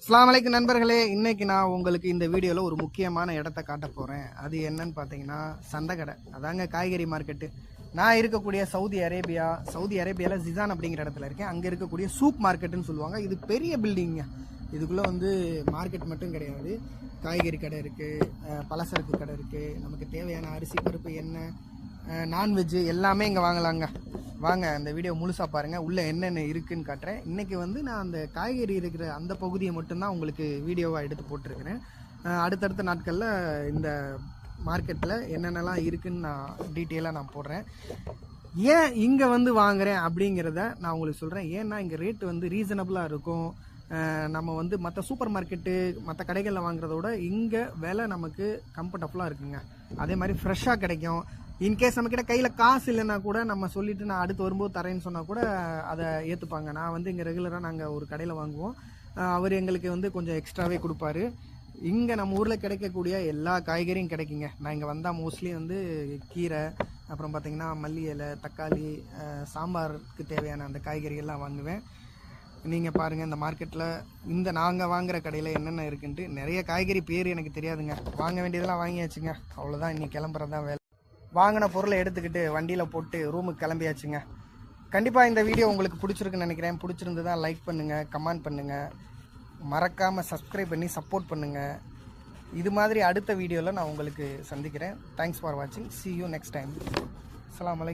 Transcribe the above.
அஸ்லாம் அலைக்கும் நண்பர்களே இன்னைக்கு நான் உங்களுக்கு இந்த வீடியோவில் ஒரு முக்கியமான இடத்த காட்ட போகிறேன் அது என்னன்னு பார்த்தீங்கன்னா சந்தைக்கடை அதாங்க காய்கறி மார்க்கெட்டு. நான் இருக்கக்கூடிய சவுதி அரேபியா சவுதி அரேபியாவில் ஜிசான் அப்படிங்கிற இடத்துல இருக்கேன். அங்கே இருக்கக்கூடிய சூப் மார்க்கெட்டுன்னு சொல்லுவாங்க. இது பெரிய பில்டிங்க இதுக்குள்ளே வந்து மார்க்கெட் மட்டும் கிடையாது. காய்கறி கடை இருக்குது பலசரக்கு கடை இருக்குது நமக்கு தேவையான அரிசி பருப்பு எண்ணெய் நான்வெஜ்ஜு எல்லாமே இங்கே வாங்கலாங்க. வாங்க அந்த வீடியோ முழுசாக பாருங்கள் உள்ளே என்னென்ன இருக்குதுன்னு காட்டுறேன். இன்றைக்கி வந்து நான் அந்த காய்கறி இருக்கிற அந்த பகுதியை மட்டும்தான் உங்களுக்கு வீடியோவாக எடுத்து போட்டிருக்கிறேன். அடுத்தடுத்த நாட்களில் இந்த மார்க்கெட்டில் என்னென்னலாம் இருக்குதுன்னு நான் டீட்டெயிலாக நான் போடுறேன். ஏன் இங்கே வந்து வாங்குறேன் அப்படிங்கிறத நான் உங்களுக்கு சொல்கிறேன் ஏன்னா இங்கே ரேட்டு வந்து ரீசனபிளாக இருக்கும். நம்ம வந்து மற்ற சூப்பர் மார்க்கெட்டு மற்ற கடைகளில் வாங்குறத விட இங்கே விலை நமக்கு கம்ஃபர்டபுளாக இருக்குங்க. அதே மாதிரி ஃப்ரெஷ்ஷாக கிடைக்கும். இன்கேஸ் நம்மக்கிட்ட கையில் காசு இல்லைன்னா கூட நம்ம சொல்லிட்டு நான் அடுத்து வரும்போது தரேன்னு சொன்னால் கூட அதை ஏற்றுப்பாங்க நான் வந்து இங்கே ரெகுலராக நாங்கள் ஒரு கடையில் வாங்குவோம். அவர் எங்களுக்கு வந்து கொஞ்சம் எக்ஸ்ட்ராவே கொடுப்பாரு. இங்கே நம்ம ஊரில் கிடைக்கக்கூடிய எல்லா காய்கறியும் கிடைக்குங்க. நான் இங்கே வந்தால் மோஸ்ட்லி வந்து கீரை அப்புறம் பார்த்தீங்கன்னா மல்லி இலை தக்காளி சாம்பாருக்கு தேவையான அந்த காய்கறிகள்லாம் வாங்குவேன். நீங்கள் பாருங்கள் இந்த மார்க்கெட்டில் இந்த நாங்கள் வாங்குகிற கடையில் என்னென்ன இருக்குன்ட்டு நிறைய காய்கறி பேர் எனக்கு தெரியாதுங்க. வாங்க வேண்டியதெல்லாம் வாங்கியாச்சுங்க. அவ்வளோதான் இன்னைக்கு கிளம்புறது தான் வேலை. வாங்கின பொருளை எடுத்துக்கிட்டு வண்டியில் போட்டு ரூமுக்கு கிளம்பியாச்சுங்க. கண்டிப்பாக இந்த வீடியோ உங்களுக்கு பிடிச்சிருக்குன்னு நினைக்கிறேன். பிடிச்சிருந்ததா லைக் பண்ணுங்கள் கமெண்ட் பண்ணுங்கள் மறக்காமல் சப்ஸ்கிரைப் பண்ணி சப்போர்ட் பண்ணுங்கள் இது மாதிரி அடுத்த வீடியோவில் நான் உங்களுக்கு சந்திக்கிறேன். தேங்க்ஸ் ஃபார் வாட்சிங் சி யூ நெக்ஸ்ட் டைம் அஸ்ஸலாமு